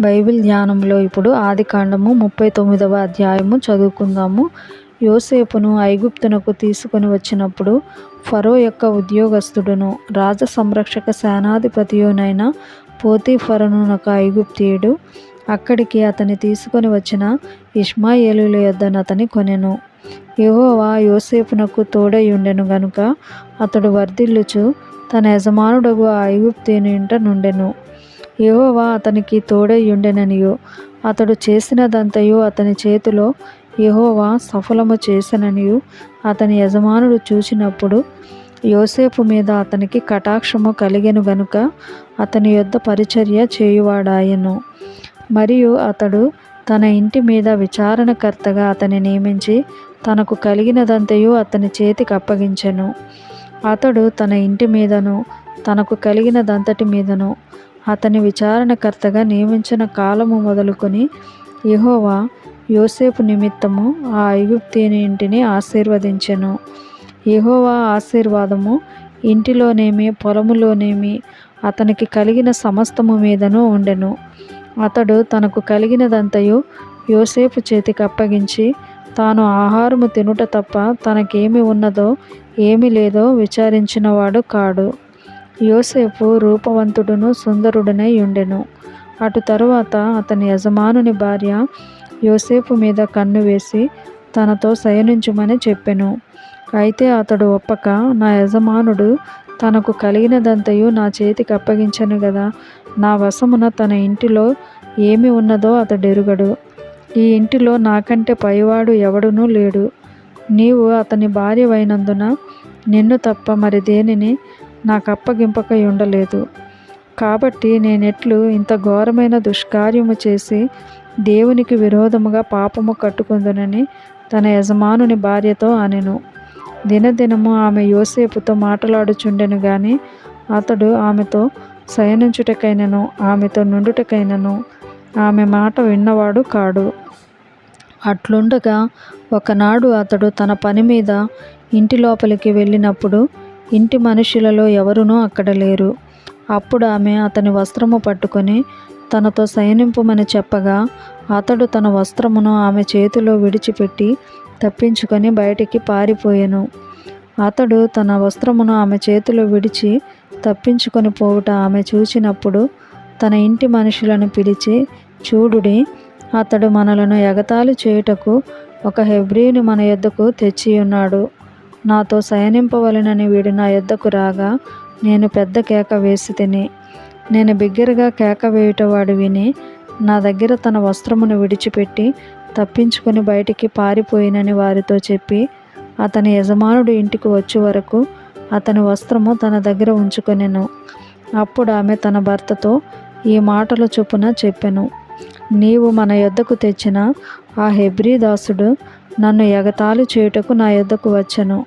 Bible ధ్యానంలో ఇప్పుడు ఆది కాండము ముప్పై తొమ్మిదవ అధ్యాయము చదువుకుందాము. యోసేపును ఐగుప్తునకు తీసుకొని వచ్చినప్పుడు ఫరో యొక్క ఉద్యోగస్తుడును రాజ సంరక్షక సేనాధిపతియునైన పోతీఫరనునొక ఐగుప్తియుడు అక్కడికి అతని తీసుకొని వచ్చిన ఇష్మాయేలుల యొద్దను అతని కొనెను. యహోవా యోసేపునకు తోడై గనుక అతడు వర్ధిల్లుచు తన యజమానుడగు ఆ ఐగుప్తీయుని ఇంట నుండెను. యహోవా అతనికి తోడై ఉండెననియో అతడు చేసినదంతయు అతని చేతిలో యహోవా సఫలము చేసెననియు. అతని యజమానుడు చూచినప్పుడు యోసేపు మీద అతనికి కటాక్షము కలిగెను గనుక అతని యొద్ద పరిచర్య చేయువాడాయెను. మరియు అతడు తన ఇంటి మీద విచారణకర్తగా అతని నియమించి తనకు కలిగినదంతయు అతని చేతికి అప్పగించెను. అతడు తన ఇంటి మీదను తనకు కలిగినదంతటి మీదను అతని విచారణకర్తగా నియమించిన కాలము మొదలుకొని యెహోవా యోసేపు నిమిత్తము ఆ ఐగుప్తీయుని ఇంటిని ఆశీర్వదించెను. యెహోవా ఆశీర్వాదము ఇంటిలోనేమి పొలములోనేమి అతనికి కలిగిన సమస్తము మీదను ఉండెను. అతడు తనకు కలిగినదంతయు యోసేపు చేతికి అప్పగించి తాను ఆహారము తినుట తప్ప తనకేమి ఉన్నదో ఏమి లేదో విచారించినవాడు కాడు. యోసేపు రూపవంతుడును సుందరుడనై ఉండెను అటు తరువాత అతని యజమానుని భార్య యోసేపు మీద కన్ను వేసి తనతో శయనించుమని చెప్పెను. అయితే అతడు ఒప్పక నా యజమానుడు తనకు కలిగినదంతయు నా చేతికి అప్పగించను కదా నా వశమున తన ఇంటిలో ఏమి ఉన్నదో అతడెరుగడు. ఈ ఇంటిలో నాకంటే పైవాడు ఎవడునూ లేడు. నీవు అతని భార్యవైనందున నిన్ను తప్ప మరి దేనిని నాకు అప్పగింపక ఉండలేదు. కాబట్టి నేనెట్లు ఇంత ఘోరమైన దుష్కార్యము చేసి దేవునికి విరోధముగా పాపము కట్టుకుందునని తన యజమానుని భార్యతో అనెను. దినదినము ఆమె యోసేపుతో మాట్లాడుచుండెను గాని అతడు ఆమెతో శయనించుటకైనను ఆమెతో నుండుటకైనను ఆమె మాట విన్నవాడు కాడు. అట్లుండగా ఒకనాడు అతడు తన పని మీద ఇంటి లోపలికి వెళ్ళినప్పుడు ఇంటి మనుషులలో ఎవరునూ అక్కడ లేరు. అప్పుడు ఆమె అతని వస్త్రము పట్టుకొని తనతో శయనింపుమని చెప్పగా అతడు తన వస్త్రమును ఆమె చేతిలో విడిచిపెట్టి తప్పించుకొని బయటికి పారిపోయెను. అతడు తన వస్త్రమును ఆమె చేతిలో విడిచి తప్పించుకొని పోవుట ఆమె చూచినప్పుడు తన ఇంటి మనుషులను పిలిచి చూడుడి అతడు మనలను ఎగతాళి చేయుటకు ఒక హెబ్రీని మన యొద్దకు తెచ్చియున్నాడు. నాతో శయనింపవలెనని వీడు నా యొద్దకు రాగా నేను పెద్ద కేక వేసి తిని నేను బిగ్గరగా కేక వేయుటవాడు విని నా దగ్గర తన వస్త్రమును విడిచిపెట్టి తప్పించుకొని బయటికి పారిపోయినని వారితో చెప్పి అతని యజమానుడు ఇంటికి వచ్చే వరకు అతని వస్త్రము తన దగ్గర ఉంచుకొనెను. అప్పుడు ఆమె తన భర్తతో ఈ మాటలు చొప్పున చెప్పెను. నీవు మన యొద్దకు తెచ్చిన ఆ హెబ్రీ దాసుడు నన్ను ఎగతాళి చేయుటకు నా యొద్దకు వచ్చను.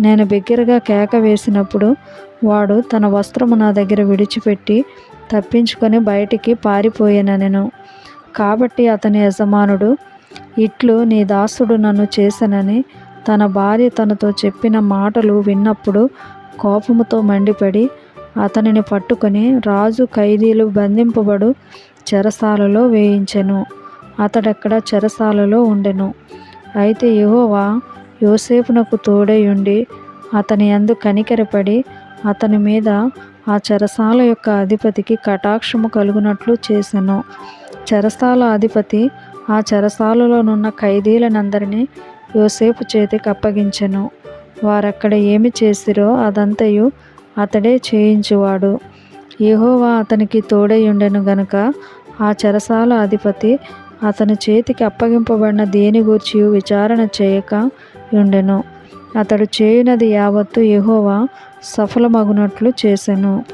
నేను బిగ్గరగా కేక వేసినప్పుడు వాడు తన వస్త్రము నా దగ్గర విడిచిపెట్టి తప్పించుకొని బయటికి పారిపోయానెను. కాబట్టి అతని యజమానుడు ఇట్లు నీ దాసుడు నన్ను చేసనని తన భార్య తనతో చెప్పిన మాటలు విన్నప్పుడు కోపముతో మండిపడి అతనిని పట్టుకొని రాజు ఖైదీలు బంధింపబడు చెరసాలలో వేయించెను. అతడక్కడ చెరసాలలో ఉండెను. అయితే యహోవా యోసేపునకు తోడై ఉండి అతని యందు కనికరపడి అతని మీద ఆ చెరసాల యొక్క అధిపతికి కటాక్షము కలుగునట్లు చేసెను. చెరసాల అధిపతి ఆ చెరసాలలోనున్న ఖైదీలనందరినీ యోసేపు చేతికి అప్పగించెను. వారక్కడ ఏమి చేసిరో అదంతయు అతడే చేయించువాడు. యహోవా అతనికి తోడై గనుక ఆ చెరసాల అధిపతి అతని చేతికి అప్పగింపబడిన దేని గూర్చి విచారణ చేయక ఉండెను. అతడు చేయునది యావత్తు యహోవా సఫలమగునట్లు చేసెను.